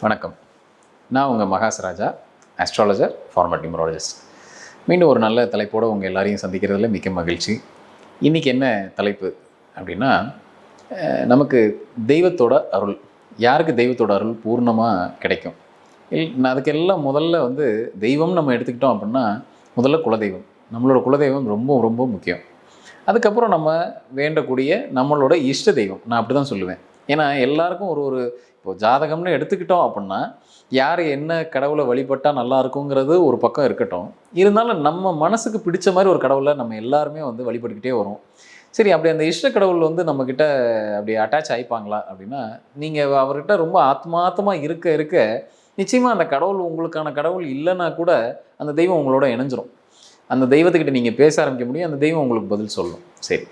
வணக்கம். நான் உங்கள் Mahas Raja astrologer format numerologist மீண்டும் ஒரு நல்ல தலைப்போடு உங்கள் எல்லாரையும் சந்திக்கிறதுல மிக்க மகிழ்ச்சி. இன்றைக்கி என்ன தலைப்பு அப்படின்னா நமக்கு தெய்வத்தோட அருள் யாருக்கு தெய்வத்தோட அருள் பூர்ணமாக கிடைக்கும்? இல் நான் அதுக்கெல்லாம் முதல்ல வந்து தெய்வம் நம்ம எடுத்துக்கிட்டோம் அப்படின்னா முதல்ல குலதெய்வம். நம்மளோட குலதெய்வம் ரொம்ப ரொம்ப முக்கியம். அதுக்கப்புறம் நம்ம வேண்டக்கூடிய நம்மளோட இஷ்ட தெய்வம். நான் அப்படி தான் சொல்லுவேன். ஏன்னா எல்லாருக்கும் ஒரு ஒரு இப்போ ஜாதகம்னு எடுத்துக்கிட்டோம் அப்படின்னா யார் என்ன கடவுளை வழிபட்டால் நல்லா இருக்குங்கிறது ஒரு பக்கம் இருக்கட்டும். இருந்தாலும் நம்ம மனசுக்கு பிடிச்ச மாதிரி ஒரு கடவுளை நம்ம எல்லாருமே வந்து வழிபட்டுக்கிட்டே வரும். சரி அப்படி அந்த இஷ்ட கடவுள் வந்து நம்மக்கிட்ட அப்படி அட்டாச் ஆகிப்பாங்களா அப்படின்னா நீங்கள் அவர்கிட்ட ரொம்ப ஆத்மாத்தமாக இருக்க இருக்க நிச்சயமாக அந்த கடவுள் உங்களுக்கான கடவுள் இல்லைன்னா கூட அந்த தெய்வம் உங்களோட இணைஞ்சிரும். அந்த தெய்வத்துக்கிட்ட நீங்கள் பேச ஆரம்பிக்க முடியும் அந்த தெய்வம் உங்களுக்கு பதில் சொல்லும். சரி.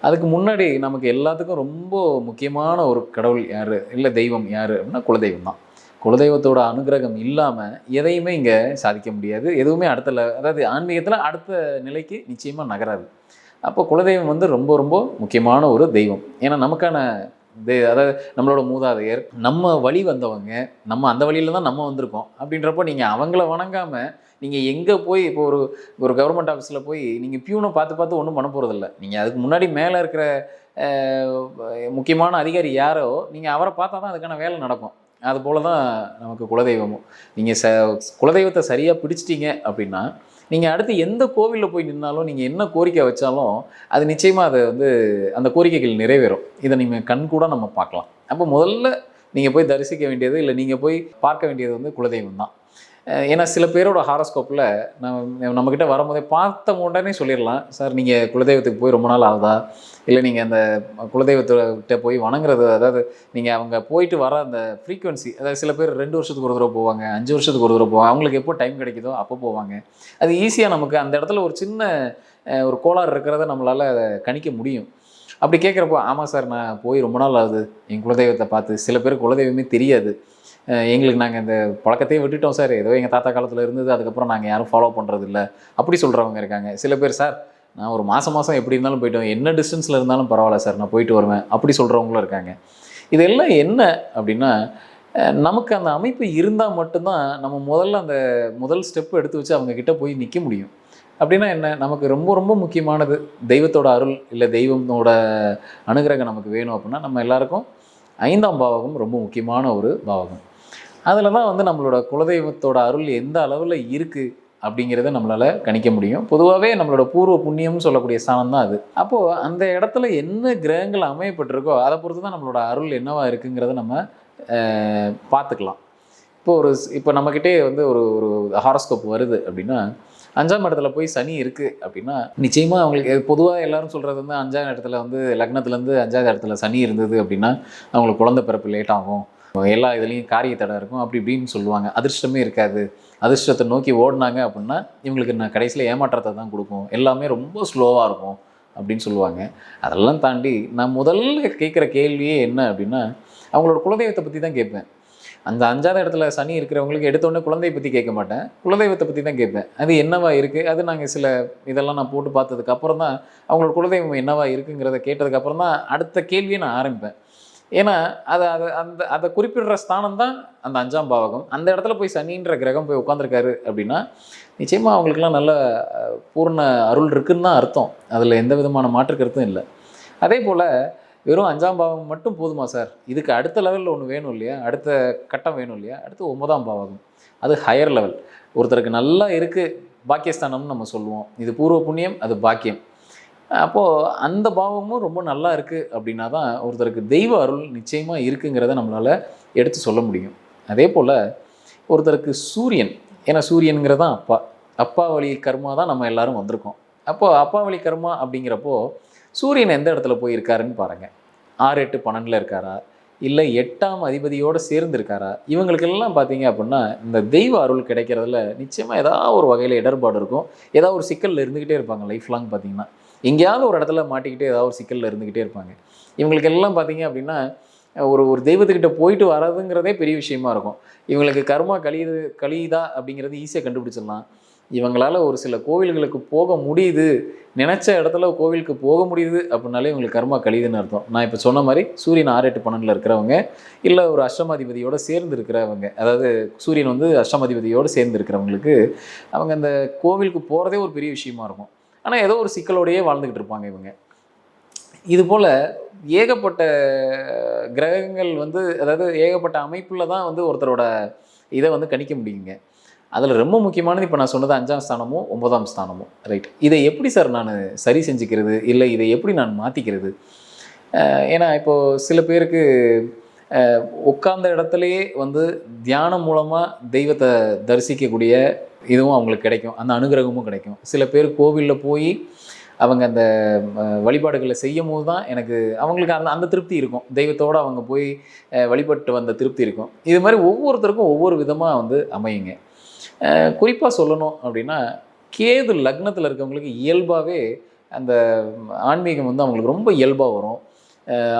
அதுக்கு முன்னாடி நமக்கு எல்லாத்துக்கும் ரொம்ப முக்கியமான ஒரு கடவுள் யார்? இல்லை தெய்வம் யார்? அப்படின்னா குலதெய்வம் தான். குலதெய்வத்தோட அனுகிரகம் இல்லாமல் எதையுமே இங்கே சாதிக்க முடியாது. எதுவுமே அடுத்த அதாவது ஆன்மீகத்தில் அடுத்த நிலைக்கு நிச்சயமாக நகராது. அப்போ குலதெய்வம் வந்து ரொம்ப ரொம்ப முக்கியமான ஒரு தெய்வம். ஏன்னா நமக்கான தெ அதாவது நம்மளோட மூதாதையர் நம்ம வழி வந்தவங்க நம்ம அந்த வழியில தான் நம்ம வந்திருக்கோம். அப்படின்றப்போ நீங்கள் அவங்கள வணங்காமல் நீங்கள் எங்கே போய் இப்போ ஒரு ஒரு கவர்மெண்ட் ஆஃபீஸில் போய் நீங்கள் பியூனை பார்த்து பார்த்து ஒன்றும் பண்ண போகிறதில்ல நீங்கள் அதுக்கு முன்னாடி மேலே இருக்கிற முக்கியமான அதிகாரி யாரோ நீங்கள் அவரை பார்த்தா தான் அதுக்கான வேலை நடக்கும். அதுபோல தான் நமக்கு குலதெய்வமும். நீங்கள் ச குலதெய்வத்தை சரியாக பிடிச்சிட்டிங்க அப்படின்னா நீங்கள் அடுத்து எந்த கோவிலில் போய் நின்னாலும் நீங்கள் என்ன கோரிக்கை வச்சாலும் அது நிச்சயமாக அதை வந்து அந்த கோரிக்கைகள் நிறைவேறும். இதை நீங்கள் கண் கூட நம்ம பார்க்கலாம். அப்போ முதல்ல நீங்கள் போய் தரிசிக்க வேண்டியது இல்லை நீங்கள் போய் பார்க்க வேண்டியது வந்து குலதெய்வம் தான் ஏன்னா சில பேரோட ஹாரோஸ்கோப்பில் நம்ம நம்மக்கிட்ட வரும்போதே பார்த்த உடனே சொல்லிடலாம். சார் நீங்கள் குலதெய்வத்துக்கு போய் ரொம்ப நாள் ஆகுதா? இல்லை நீங்கள் அந்த குலதெய்வத்துக்கிட்ட போய் வணங்குறது அதாவது நீங்கள் அவங்க போயிட்டு வர அந்த ஃப்ரீக்குவன்சி அதாவது சில பேர் ரெண்டு வருஷத்துக்கு ஒரு தடவை போவாங்க அஞ்சு வருஷத்துக்கு ஒரு தடவை போவாங்க அவங்களுக்கு எப்போ டைம் கிடைக்குதோ அப்போ போவாங்க. அது ஈஸியாக நமக்கு அந்த இடத்துல ஒரு சின்ன ஒரு கோளாறு இருக்கிறத நம்மளால் கணிக்க முடியும். அப்படி கேட்குறப்போ ஆமாம் சார் நான் போய் ரொம்ப நாள் ஆகுது. என் குலதெய்வத்தை பார்த்து சில பேர் குலதெய்வமே தெரியாது. எங்களுக்கு நாங்கள் இந்த பழக்கத்தையும் விட்டுட்டோம் சார். ஏதோ எங்கள் தாத்தா காலத்தில் இருந்தது அதுக்கப்புறம் நாங்கள் யாரும் ஃபாலோ பண்ணுறது இல்லை. அப்படி சொல்கிறவங்க இருக்காங்க. சில பேர் சார் நான் ஒரு மாதம் மாதம் எப்படி இருந்தாலும் போயிட்டு என்ன டிஸ்டன்ஸில் இருந்தாலும் பரவாயில்ல சார் நான் போயிட்டு வருவேன். அப்படி சொல்கிறவங்களும் இருக்காங்க. இதெல்லாம் என்ன அப்படின்னா நமக்கு அந்த அமைப்பு இருந்தால் மட்டும்தான் நம்ம முதல்ல அந்த முதல் ஸ்டெப் எடுத்து வச்சு அவங்க கிட்ட போய் நிற்க முடியும். அப்படின்னா என்ன? நமக்கு ரொம்ப ரொம்ப முக்கியமானது தெய்வத்தோட அருள் இல்லை தெய்வத்தோட அனுகிரகம் நமக்கு வேணும் அப்படின்னா நம்ம எல்லாருக்கும் ஐந்தாம் பாவகம் ரொம்ப முக்கியமான ஒரு பாவகம். அதில் தான் வந்து நம்மளோட குலதெய்வத்தோட அருள் எந்த அளவில் இருக்குது அப்படிங்கிறத நம்மளால் கணிக்க முடியும். பொதுவாகவே நம்மளோட பூர்வ புண்ணியம்னு சொல்லக்கூடிய ஸ்தானம் தான் அது. அப்போது அந்த இடத்துல என்ன கிரகங்கள் அமையப்பட்டிருக்கோ அதை பொறுத்து தான் நம்மளோட அருள் என்னவா இருக்குங்கிறத நம்ம பார்த்துக்கலாம். இப்போ ஒரு இப்போ நம்மக்கிட்டே வந்து ஒரு ஒரு ஹாரோஸ்கோப் வருது அப்படின்னா அஞ்சாம் இடத்துல போய் சனி இருக்குது அப்படின்னா நிச்சயமாக அவங்களுக்கு பொதுவாக எல்லாரும் சொல்கிறது வந்து அஞ்சாம் இடத்துல வந்து லக்னத்துலேருந்து அஞ்சாவது இடத்துல சனி இருந்தது அப்படின்னா அவங்களுக்கு குழந்தை பிறப்பு லேட் ஆகும். எல்லா இதுலேயும் காரிய தடை இருக்கும். அப்படி இப்படின்னு சொல்லுவாங்க. அதிர்ஷ்டமே இருக்காது. அதிர்ஷ்டத்தை நோக்கி ஓடினாங்க அப்படின்னா இவங்களுக்கு நான் கடைசியில் ஏமாற்றத்தை தான் கொடுக்கும். எல்லாமே ரொம்ப ஸ்லோவாக இருக்கும் அப்படின்னு சொல்லுவாங்க. அதெல்லாம் தாண்டி நான் முதல்ல கேட்குற கேள்வியே என்ன அப்படின்னா அவங்களோட குலதெய்வத்தை பற்றி தான் கேட்பேன். அந்த அஞ்சாவது இடத்துல சனி இருக்கிறவங்களுக்கு எடுத்தோடனே குழந்தைய பற்றி கேட்க மாட்டேன். குலதெய்வத்தை பற்றி தான் கேட்பேன். அது என்னவா இருக்குது அது நாங்கள் சில இதெல்லாம் நான் போட்டு பார்த்ததுக்கப்புறம் தான் அவங்களோட குலதெய்வம் என்னவா இருக்குங்கிறத கேட்டதுக்கப்புறம் தான் அடுத்த கேள்வியை நான் ஆரம்பிப்பேன். ஏன்னா அது அது அந்த அதை குறிப்பிடுற ஸ்தானம் தான் அந்த அஞ்சாம் பாவகம். அந்த இடத்துல போய் சனின்ற கிரகம் போய் உட்காந்துருக்காரு அப்படின்னா நிச்சயமாக அவங்களுக்குலாம் நல்ல பூர்ண அருள் இருக்குன்னு தான் அர்த்தம். அதில் எந்த விதமான மாற்று கருத்தும் இல்லை. அதே போல் வெறும் அஞ்சாம் பாவம் மட்டும் போதுமா சார்? இதுக்கு அடுத்த லெவலில் ஒன்று வேணும் இல்லையா? அடுத்த கட்டம் வேணும் இல்லையா? அடுத்து ஒன்பதாம் பாவகம். அது ஹையர் லெவல் ஒருத்தருக்கு நல்லா இருக்குது பாக்கியஸ்தானம்னு நம்ம சொல்லுவோம். இது பூர்வ புண்ணியம் அது பாக்கியம். அப்போது அந்த பாவமும் ரொம்ப நல்லா இருக்குது அப்படின்னா தான் ஒருத்தருக்கு தெய்வ அருள் நிச்சயமாக இருக்குங்கிறத நம்மளால் எடுத்து சொல்ல முடியும். அதே போல் ஒருத்தருக்கு சூரியன் ஏன்னா சூரியனுங்கிறது தான் அப்பா. அப்பா வழி கர்மா தான் நம்ம எல்லாரும் வந்திருக்கோம். அப்போது அப்பா வழி கர்மா அப்படிங்கிறப்போ சூரியன் எந்த இடத்துல போய் இருக்காருன்னு பாருங்கள் ஆறு எட்டு பன்னெண்டில் இருக்காரா? இல்லை எட்டாம் அதிபதியோடு சேர்ந்து இருக்காரா இவங்களுக்கெல்லாம் பார்த்தீங்க அப்படின்னா இந்த தெய்வ அருள் கிடைக்கிறதுல நிச்சயமாக ஏதாவது ஒரு வகையில் இடர்பாடு இருக்கும். ஏதாவது ஒரு சிக்கலில் இருந்துக்கிட்டே இருப்பாங்க லைஃப் லாங் பார்த்தீங்கன்னா எங்கேயாவது ஒரு இடத்துல மாட்டிக்கிட்டே ஏதாவது ஒரு சிக்கலில் இருந்துக்கிட்டே இருப்பாங்க. இவங்களுக்கு எல்லாம் பார்த்தீங்க அப்படின்னா ஒரு ஒரு தெய்வத்துக்கிட்ட போயிட்டு வர்றதுங்கிறதே பெரிய விஷயமா இருக்கும். இவங்களுக்கு கர்மா கழியுது கழியுதா அப்படிங்கிறது ஈஸியாக கண்டுபிடிச்சிடலாம். இவங்களால ஒரு சில கோவில்களுக்கு போக முடியுது. நினச்ச இடத்துல கோவிலுக்கு போக முடியுது அப்படின்னாலே இவங்களுக்கு கர்மா கழியுதுன்னு அர்த்தம். நான் இப்போ சொன்ன மாதிரி சூரியன் ஆறு எட்டு பன்னெண்டில் இருக்கிறவங்க இல்லை ஒரு அஷ்டமாதிபதியோடு சேர்ந்து இருக்கிறவங்க அதாவது சூரியன் வந்து அஷ்டமாதிபதியோடு சேர்ந்து இருக்கிறவங்களுக்கு அவங்க அந்த கோவிலுக்கு போகிறதே ஒரு பெரிய விஷயமா இருக்கும். ஆனால் ஏதோ ஒரு சிக்கலோடையே வாழ்ந்துக்கிட்டு இருப்பாங்க இவங்க. இது போல் ஏகப்பட்ட கிரகங்கள் வந்து அதாவது ஏகப்பட்ட அமைப்பில் தான் வந்து ஒருத்தரோட இதை வந்து கணிக்க முடியுங்க. அதில் ரொம்ப முக்கியமானது இப்போ நான் சொன்னது அஞ்சாம் ஸ்தானமும் ஒன்பதாம் ஸ்தானமும். ரைட் இதை எப்படி சார் நான் சரி செஞ்சுக்கிறது? இல்லை இதை எப்படி நான் மாற்றிக்கிறது ஏன்னா இப்போது சில பேருக்கு உட்கார்ந்த இடத்துலையே வந்து தியானம் மூலமாக தெய்வத்தை தரிசிக்கக்கூடிய இதுவும் அவங்களுக்கு கிடைக்கும். அந்த அனுகிரகமும் கிடைக்கும். சில பேர் கோவிலில் போய் அவங்க அந்த வழிபாடுகளை செய்யும் போது தான் எனக்கு அவங்களுக்கு அந்த அந்த திருப்தி இருக்கும். தெய்வத்தோடு அவங்க போய் வழிபட்டு வந்த திருப்தி இருக்கும். இது மாதிரி ஒவ்வொருத்தருக்கும் ஒவ்வொரு விதமாக வந்து அமையுங்க. குறிப்பாக சொல்லணும் அப்படின்னா கேது லக்னத்தில் இருக்கவங்களுக்கு இயல்பாகவே அந்த ஆன்மீகம் வந்து அவங்களுக்கு ரொம்ப இயல்பாக வரும்.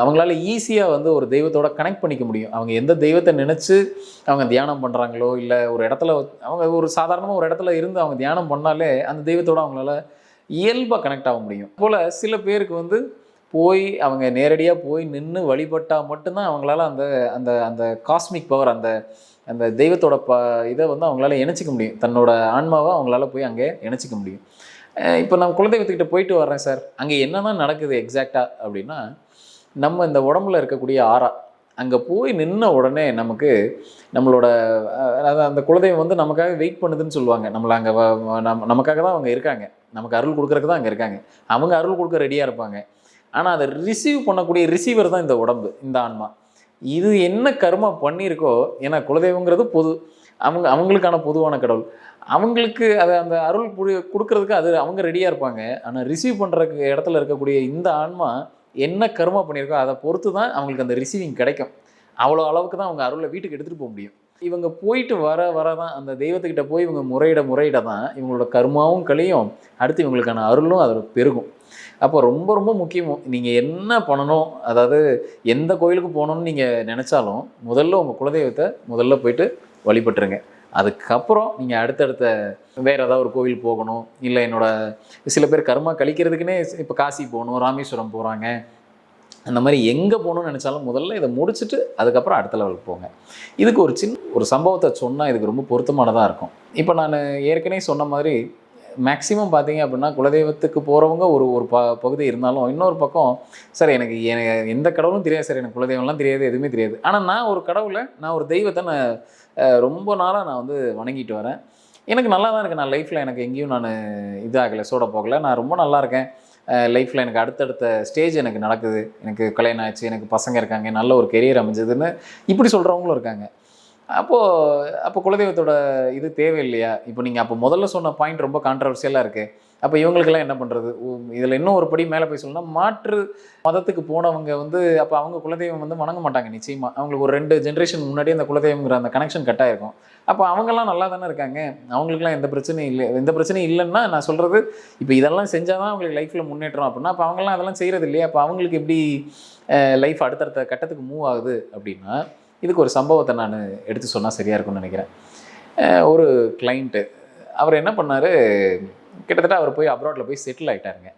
அவங்களால ஈஸியாக வந்து ஒரு தெய்வத்தோட கனெக்ட் பண்ணிக்க முடியும். அவங்க எந்த தெய்வத்தை நினச்சி அவங்க தியானம் பண்ணுறாங்களோ இல்லை ஒரு இடத்துல அவங்க ஒரு சாதாரணமாக ஒரு இடத்துல இருந்து அவங்க தியானம் பண்ணாலே அந்த தெய்வத்தோட அவங்களால இயல்பாக கனெக்ட் ஆக முடியும். போல் சில பேருக்கு வந்து போய் அவங்க நேரடியாக போய் நின்று வழிபட்டால் மட்டும்தான் அவங்களால அந்த அந்த அந்த காஸ்மிக் பவர் அந்த அந்த தெய்வத்தோட ப இதை வந்து அவங்களால இணைச்சிக்க முடியும். தன்னோட ஆன்மாவை அவங்களால போய் அங்கே இணைச்சிக்க முடியும். இப்போ நான் குலதெய்வத்துக்கிட்ட போயிட்டு வர்றேன் சார். அங்கே என்னதான் நடக்குது எக்ஸாக்டாக அப்படின்னா நம்ம இந்த உடம்புல இருக்கக்கூடிய ஆறா அங்கே போய் நின்ன உடனே நமக்கு நம்மளோட அதாவது அந்த குலதெய்வம் வந்து நமக்காக வெயிட் பண்ணுதுன்னு சொல்லுவாங்க. நம்மளை அங்கே நம்ம நமக்காக தான் அவங்க இருக்காங்க. நமக்கு அருள் கொடுக்குறக்கு தான் அங்கே இருக்காங்க. அவங்க அருள் கொடுக்க ரெடியாக இருப்பாங்க. ஆனால் அதை ரிசீவ் பண்ணக்கூடிய ரிசீவர் தான் இந்த உடம்பு இந்த ஆன்மா. இது என்ன கர்மா பண்ணியிருக்கோ ஏன்னா குலதெய்வங்கிறது பொது அவங்க அவங்களுக்கான பொதுவான கடவுள். அவங்களுக்கு அதை அந்த அருள் புரி கொடுக்கறதுக்கு அது அவங்க ரெடியாக இருப்பாங்க. ஆனால் ரிசீவ் பண்ணுறதுக்கு இடத்துல இருக்கக்கூடிய இந்த ஆன்மா என்ன கருமா பண்ணியிருக்கோ அதை பொறுத்து தான் அவங்களுக்கு அந்த ரிசீவிங் கிடைக்கும். அவ்வளோ அளவுக்கு தான் அவங்க அருளை வீட்டுக்கு எடுத்துகிட்டு போக முடியும். இவங்க போயிட்டு வர வர தான் அந்த தெய்வத்துக்கிட்ட போய் இவங்க முறையிட முறையிட தான் இவங்களோட கர்மாவும் கழியும் அடுத்து இவங்களுக்கான அருளும் அதில் பெருகும். அப்போ ரொம்ப ரொம்ப முக்கியம் நீங்கள் என்ன பண்ணணும் அதாவது எந்த கோயிலுக்கு போகணும்னு நீங்கள் நினச்சாலும் முதல்ல உங்கள் குலதெய்வத்தை முதல்ல போயிட்டு வழிபட்டுருங்க. அதுக்கப்புறம் நீங்கள் அடுத்தடுத்த வேறு ஏதாவது ஒரு கோவில் போகணும். இல்லை என்னோடய சில பேர் கர்மா கழிக்கிறதுக்குன்னே இப்போ காசி போகணும் ராமேஸ்வரம் போகிறாங்க அந்த மாதிரி எங்கே போகணும்னு நினச்சாலும் முதல்ல இதை முடிச்சுட்டு அதுக்கப்புறம் அடுத்த லெவலுக்கு போங்க. இதுக்கு ஒரு சின்ன ஒரு சம்பவத்தை சொன்னால் இதுக்கு ரொம்ப பொருத்தமானதாக இருக்கும். இப்போ நான் ஏற்கனவே சொன்ன மாதிரி மேக்ஸிமம் பார்த்தீங்க அப்படின்னா குலதெய்வத்துக்கு போகிறவங்க ஒரு ஒரு ப பகுதி இருந்தாலும் இன்னொரு பக்கம் சார் எனக்கு எனக்கு எந்த கடவுளும் தெரியாது சார். எனக்கு குலதெய்வம்லாம் தெரியாது எதுவுமே தெரியாது. ஆனால் நான் ஒரு கடவுளை நான் ஒரு தெய்வத்தை நான் ரொம்ப நாளாக நான் வந்து வணங்கிட்டு வரேன். எனக்கு நல்லா தான் இருக்குது நான் லைஃப்பில் எனக்கு எங்கேயும் நான் இதாகலை சோட போகலை. நான் ரொம்ப நல்லா இருக்கேன். லைஃப்பில் எனக்கு அடுத்தடுத்த ஸ்டேஜ் எனக்கு நடக்குது. எனக்கு கல்யாணம் ஆச்சு. எனக்கு பசங்க இருக்காங்க. நல்ல ஒரு கெரியர் அமைஞ்சதுன்னு இப்படி சொல்கிறவங்களும் இருக்காங்க. அப்போது அப்போ குலதெய்வத்தோட இது தேவை இல்லையா இப்போ நீங்கள் அப்போ முதல்ல சொன்ன பாயிண்ட் ரொம்ப கான்ட்ரவர்சியலாக இருக்குது அப்போ இவங்களுக்கெல்லாம் என்ன பண்ணுறது இதில் இன்னும் ஒரு படி மேலே போய் சொல்லணும்னா மாற்று மதத்துக்கு போனவங்க வந்து அப்போ அவங்க குலதெய்வம் வந்து வணங்க மாட்டாங்க நிச்சயமாக அவங்களுக்கு ஒரு ரெண்டு ஜென்ரேஷன் முன்னாடியே அந்த குலதெய்வங்கிற அந்த கனெக்ஷன் கட்டாயிருக்கும் அப்போ அவங்கெல்லாம் நல்லா தானே இருக்காங்க? அவங்களுக்குலாம் எந்த பிரச்சனையும் இல்லை. எந்த பிரச்சனையும் இல்லைன்னா நான் சொல்கிறது இப்போ இதெல்லாம் செஞ்சால் தான் அவங்களுக்கு லைஃப்பில் முன்னேற்றம் அப்படின்னா அப்போ அவங்கெல்லாம் அதெல்லாம் செய்கிறது இல்லையா? அப்போ அவங்களுக்கு எப்படி லைஃப் அடுத்தடுத்த கட்டத்துக்கு மூவ் ஆகுது அப்படின்னா இதுக்கு ஒரு சம்பவத்தை நான் எடுத்து சொன்னால் சரியாக இருக்கும்னு நினைக்கிறேன். ஒரு கிளைண்ட்டு அவர் என்ன பண்ணார் கிட்டத்தட்ட அவர் போய் அப்ராட்டில் போய் செட்டில் ஆகிட்டாருங்க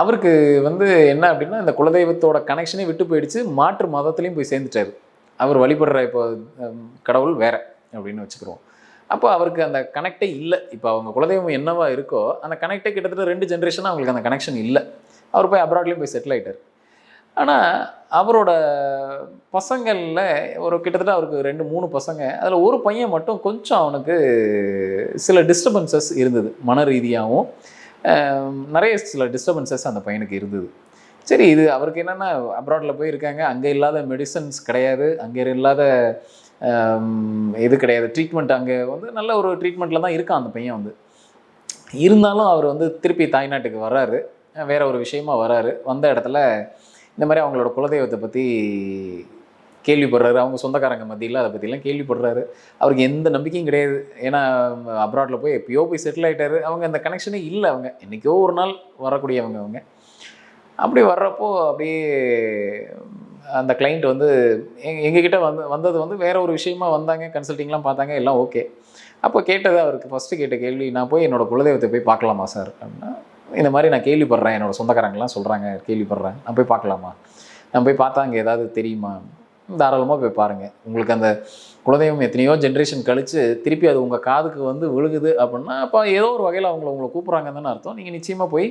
அவருக்கு வந்து என்ன அப்படின்னா இந்த குலதெய்வத்தோட கனெக்ஷனே விட்டு போயிடுச்சு மாற்று மதத்துலேயும் போய் சேர்ந்துட்டாரு. அவர் வழிபடுற இப்போ கடவுள் வேற அப்படின்னு வச்சுக்கிறோம். அப்போ அவருக்கு அந்த கனெக்டே இல்லை. இப்போ அவங்க குலதெய்வம் என்னவா இருக்கோ அந்த கனெக்டே கிட்டத்தட்ட ரெண்டு ஜென்ரேஷனாக அவங்களுக்கு அந்த கனெக்ஷன் இல்லை. அவர் போய் அப்ராட்லேயும் போய் செட்டில் ஆயிட்டார். ஆனால் அவரோட பசங்களில் ஒரு கிட்டத்தட்ட அவருக்கு ரெண்டு மூணு பசங்க. அதில் ஒரு பையன் மட்டும் கொஞ்சம் அவனுக்கு சில டிஸ்டர்பன்சஸ் இருந்தது மன ரீதியாகவும். நிறைய சில டிஸ்டர்பன்சஸ் அந்த பையனுக்கு இருந்தது. சரி இது அவருக்கு என்னென்னா அப்ராடில் போயிருக்காங்க. அங்கே இல்லாத மெடிசன்ஸ் கிடையாது. அங்கே இல்லாத இது கிடையாது. ட்ரீட்மெண்ட் அங்கே வந்து நல்ல ஒரு ட்ரீட்மெண்ட்டில் தான் இருக்கான் அந்த பையன் வந்து. இருந்தாலும் அவர் வந்து திருப்பி தாய்நாட்டுக்கு வர்றாரு. வேற ஒரு விஷயமா வராரு வந்த இடத்துல இந்த மாதிரி அவங்களோட குலதெய்வத்தை பற்றி கேள்விப்படுறாரு. அவங்க சொந்தக்காரங்க மத்தியில் அதை பற்றிலாம் கேள்விப்படுறாரு. அவருக்கு எந்த நம்பிக்கையும் கிடையாது. ஏன்னா அப்ராடில் போய் எப்பயோ போய் செட்டில் ஆகிட்டாரு அவங்க அந்த கனெக்ஷனே இல்லை அவங்க. என்றைக்கோ ஒரு நாள் வரக்கூடியவங்க அவங்க. அப்படி வர்றப்போ அப்படியே அந்த கிளைண்ட் வந்து எங் எங்ககிட்ட வந்து வந்தது வந்து வேற ஒரு விஷயமா வந்தாங்க. கன்சல்ட்டிங்லாம் பார்த்தாங்க. எல்லாம் ஓகே அப்போ கேட்டது அவருக்கு ஃபஸ்ட்டு கேட்ட கேள்வி நான் போய் என்னோடய குலதெய்வத்தை போய் பார்க்கலாமா சார்? அப்படின்னா இந்த மாதிரி நான் கேள்விப்படுறேன். என்னோடய சொந்தக்காரங்களாம் சொல்கிறாங்க கேள்விப்படுறேன். நான் போய் பார்க்கலாமா? நான் போய் பார்த்தா அங்கே ஏதாவது தெரியுமா? தாராளமாக போய் பாருங்கள் உங்களுக்கு அந்த குலதெய்வம் எத்தனையோ ஜென்ரேஷன் கழித்து திருப்பி அது உங்கள் காதுக்கு வந்து விழுகுது அப்படின்னா அப்போ ஏதோ ஒரு வகையில் அவங்கள உங்களை கூப்பிட்றாங்கன்னு தானே அர்த்தம். நீங்கள் நிச்சயமாக போய்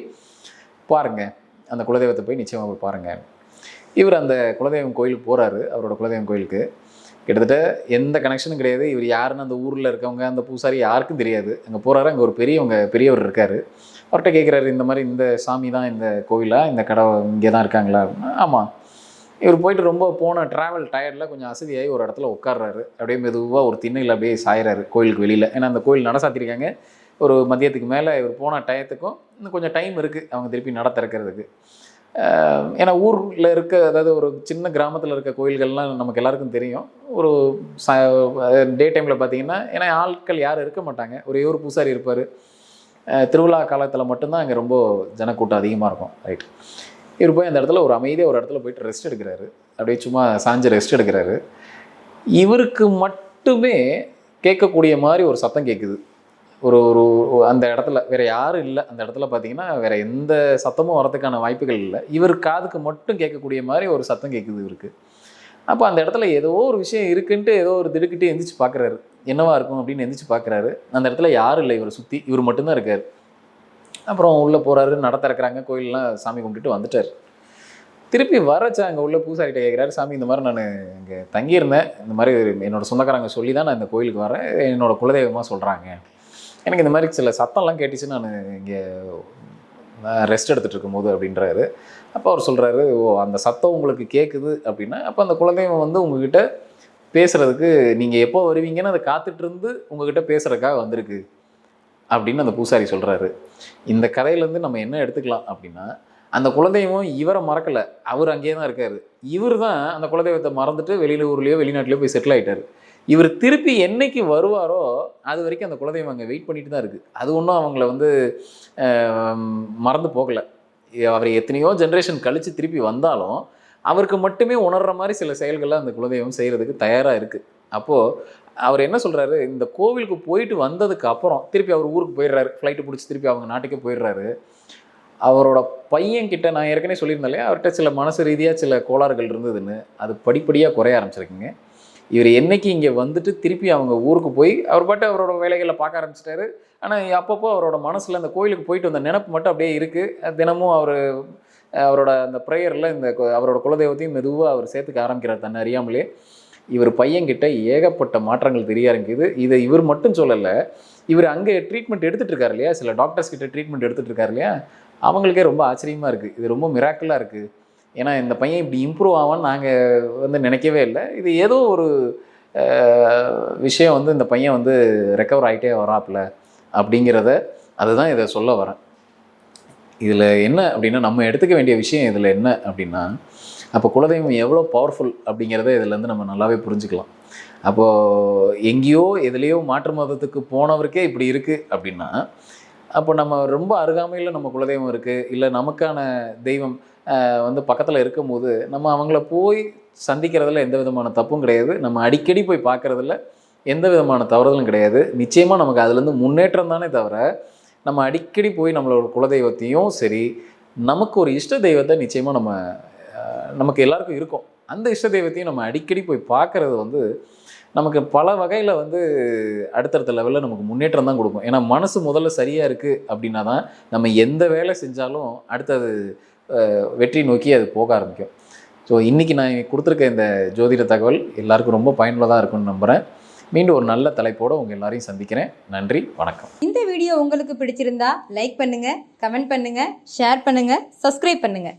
பாருங்கள் அந்த குலதெய்வத்தை போய் நிச்சயமாக போய் பாருங்கள் இவர் அந்த குலதெய்வம் கோயிலுக்கு போகிறாரு அவரோட குலதெய்வம் கோயிலுக்கு. கிட்டத்தட்ட எந்த கனெக்ஷனும் கிடையாது. இவர் யாருன்னு அந்த ஊரில் இருக்கவங்க அந்த பூசாரி யாருக்கும் தெரியாது. அங்கே போகிறாரு அங்கே ஒரு பெரியவங்க பெரியவர் இருக்கார். அவர்கிட்ட கேட்குறாரு இந்த மாதிரி இந்த சாமி தான் இந்த கோவிலா? இந்த கடை இங்கே தான் இருக்காங்களா? ஆமாம் இவர் போயிட்டு ரொம்ப போன ட்ராவல் டயர்டில் கொஞ்சம் அசதியாகி ஒரு இடத்துல உட்கார்றாரு. அப்படியே மெதுவாக ஒரு திண்ணையில் அப்படியே சாயிறாரு கோயிலுக்கு வெளியில். ஏன்னா அந்த கோயில் நடசாத்திருக்காங்க. ஒரு மதியத்துக்கு மேலே இவர் போன டயத்துக்கும் இன்னும் கொஞ்சம் டைம் இருக்குது அவங்க திருப்பி நடத்திறக்கிறதுக்கு ஏன்னா ஊரில் இருக்க அதாவது ஒரு சின்ன கிராமத்தில் இருக்க கோயில்கள்லாம் நமக்கு எல்லாருக்கும் தெரியும். ஒரு ச டே டைமில் பார்த்தீங்கன்னா ஏன்னா ஆட்கள் யாரும் இருக்க மாட்டாங்க. ஒரே ஒரு பூசாரி இருப்பார். திருவிழா காலத்தில் மட்டும்தான் அங்கே ரொம்ப ஜனக்கூட்டம் அதிகமாக இருக்கும். ரைட் இவர் போய் அந்த இடத்துல ஒரு அமைதியாக ஒரு இடத்துல போயிட்டு ரெஸ்ட் எடுக்கிறாரு. அப்படியே சும்மா சாஞ்சு ரெஸ்ட் எடுக்கிறாரு. இவருக்கு மட்டுமே கேட்கக்கூடிய மாதிரி ஒரு சத்தம் கேட்குது ஒரு ஒரு அந்த இடத்துல வேற யாரும் இல்லை. அந்த இடத்துல பார்த்தீங்கன்னா வேற எந்த சத்தமும் வரதுக்கான வாய்ப்புகள் இல்லை. இவர் காதுக்கு மட்டும் கேட்கக்கூடிய மாதிரி ஒரு சத்தம் கேட்குது இவருக்கு. அப்போ அந்த இடத்துல ஏதோ ஒரு விஷயம் இருக்குன்ட்டு ஏதோ ஒரு திடுக்கிட்டு எந்திரிச்சு பார்க்குறாரு என்னவா இருக்கும் அப்படின்னு எந்திரிச்சு பார்க்குறாரு அந்த இடத்துல யாரும் இல்லை இவரை சுற்றி இவர் மட்டும்தான் இருக்கார். அப்புறம் உள்ளே போகிறாரு நட திறக்கிறாங்க. கோயிலெலாம் சாமி கும்பிட்டுட்டு வந்துட்டார். திருப்பி வரச்சா அங்கே உள்ள பூசாரிகிட்ட கேட்குறாரு சாமி இந்த மாதிரி நான் இங்கே தங்கியிருந்தேன். இந்த மாதிரி என்னோடய சொந்தக்காரங்க சொல்லி தான் நான் இந்த கோயிலுக்கு வரேன். என்னோடய குலதெய்வமாக சொல்கிறாங்க எனக்கு இந்த மாதிரி சில சத்தம்லாம் கேட்டுச்சு நான் இங்கே ரெஸ்ட் எடுத்துகிட்டு இருக்கும்போது அப்படின்றாரு. அப்போ அவர் சொல்கிறாரு ஓ அந்த சத்தம் உங்களுக்கு கேட்குது அப்படின்னா அப்போ அந்த குலதெய்வம் வந்து உங்ககிட்ட பேசுகிறதுக்கு நீங்கள் எப்போ வருவீங்கன்னு அதை காத்துட்ருந்து உங்ககிட்ட பேசுகிறதுக்காக வந்திருக்கு அப்படின்னு அந்த பூசாரி சொல்கிறாரு இந்த கதையிலேருந்து நம்ம என்ன எடுத்துக்கலாம் அப்படின்னா அந்த குலதெய்வம் இவரை மறக்கலை. அவர் அங்கேயே தான் இருக்கார். இவர் தான் அந்த குலதெய்வத்தை மறந்துட்டு வெளியில் ஊர்லேயோ வெளிநாட்டிலையோ போய் செட்டில் ஆகிட்டார் இவர் திருப்பி என்னைக்கு வருவாரோ அது வரைக்கும் அந்த குலதெய்வம் அங்கே வெயிட் பண்ணிட்டு தான் இருக்குது அது ஒன்றும் அவங்கள வந்து மறந்து போகலை. அவர் எத்தனையோ ஜென்ரேஷன் கழித்து திருப்பி வந்தாலும் அவருக்கு மட்டுமே உணர்கிற மாதிரி சில செயல்களை அந்த குலதெய்வம் செய்கிறதுக்கு தயாராக இருக்குது அப்போது அவர் என்ன சொல்கிறாரு இந்த கோவிலுக்கு போயிட்டு வந்ததுக்கு அப்புறம் திருப்பி அவர் ஊருக்கு போயிடுறாரு. ஃப்ளைட்டு பிடிச்சி திருப்பி அவங்க நாட்டுக்கே போயிடுறாரு. அவரோட பையன்கிட்ட நான் ஏற்கனவே சொல்லியிருந்தேன் இல்லையா? அவர்கிட்ட சில மனசு ரீதியாக சில கோளாறுகள் இருந்ததுன்னு அது படிப்படியாக குறைய ஆரம்பிச்சிருக்குங்க. இவர் என்னைக்கு இங்கே வந்துட்டு திருப்பி அவங்க ஊருக்கு போய் அவர் பாட்டு அவரோட வேலைகளை பார்க்க ஆரம்பிச்சிட்டாரு. ஆனால் அப்பப்போ அவரோட மனசில் அந்த கோயிலுக்கு போயிட்டு வந்த நினப்பு மட்டும் அப்படியே இருக்குது தினமும் அவர் அவரோட அந்த ப்ரேயரில் இந்த அவரோட குலதெய்வத்தையும் மெதுவாக அவர் சேர்த்துக்க ஆரம்பிக்கிறார் தன்னை அறியாமலே. இவர் பையன்கிட்ட ஏகப்பட்ட மாற்றங்கள் தெரிய ஆரம்பிக்குது. இதை இவர் மட்டும் சொல்லலை இவர் அங்கே ட்ரீட்மெண்ட் எடுத்துகிட்டு இருக்காரு இல்லையா? சில டாக்டர்ஸ் கிட்ட ட்ரீட்மெண்ட் எடுத்துகிட்டு இருக்காரு இல்லையா? அவங்களுக்கே ரொம்ப ஆச்சரியமாக இருக்குது இது ரொம்ப மிராக்கலாக இருக்குது ஏன்னா இந்த பையன் இப்படி இம்ப்ரூவ் ஆவான்னு நாங்கள் வந்து நினைக்கவே இல்லை. இது ஏதோ ஒரு விஷயம் வந்து இந்த பையன் வந்து ரெக்கவர் ஆகிட்டே வராப்புல அப்படிங்கிறத அதுதான் இதை சொல்ல வரேன். இதில் என்ன அப்படின்னா நம்ம எடுத்துக்க வேண்டிய விஷயம் இதில் என்ன அப்படின்னா அப்போ குலதெய்வம் எவ்வளோ பவர்ஃபுல் அப்படிங்கிறத இதுலேருந்து நம்ம நல்லாவே புரிஞ்சுக்கலாம். அப்போது எங்கேயோ எதுலேயோ மாற்று மதத்துக்கு போனவருக்கே இப்படி இருக்குது அப்படின்னா அப்போ நம்ம ரொம்ப அருகாமையில் நம்ம குலதெய்வம் இருக்குது இல்லை நமக்கான தெய்வம் வந்து பக்கத்தில் இருக்கும்போது நம்ம அவங்கள போய் சந்திக்கிறதுல எந்த விதமான தப்பும் கிடையாது. நம்ம அடிக்கடி போய் பார்க்குறதுல எந்த விதமான தவறுதலும் கிடையாது. நிச்சயமாக நமக்கு அதுலேருந்து முன்னேற்றம் தானே தவிர நம்ம அடிக்கடி போய் நம்மளோட குலதெய்வத்தையும் சரி நமக்கு ஒரு இஷ்ட தெய்வத்தை நிச்சயமாக நம்ம நமக்கு எல்லாருக்கும் இருக்கும். அந்த இஷ்ட தெய்வத்தையும் நம்ம அடிக்கடி போய் பார்க்கறது வந்து நமக்கு பல வகையில் வந்து அடுத்தடுத்த லெவலில் நமக்கு முன்னேற்றம் தான் கொடுக்கும். ஏன்னா மனசு முதல்ல சரியாக இருக்குது அப்படின்னா தான் நம்ம எந்த வேலை செஞ்சாலும் அடுத்தது வெற்றி நோக்கி அது போக ஆரம்பிக்கும். ஸோ இன்றைக்கி நான் கொடுத்துருக்க இந்த ஜோதிட தகவல் எல்லாருக்கும் ரொம்ப பயனுள்ளதாக இருக்கும்னு நம்புகிறேன் மீண்டும் ஒரு நல்ல தலைப்போடு உங்கள் எல்லாரையும் சந்திக்கிறேன். நன்றி வணக்கம். இந்த வீடியோ உங்களுக்கு பிடிச்சிருந்தா லைக் பண்ணுங்கள் கமெண்ட் பண்ணுங்கள் ஷேர் பண்ணுங்கள் சப்ஸ்கிரைப் பண்ணுங்கள்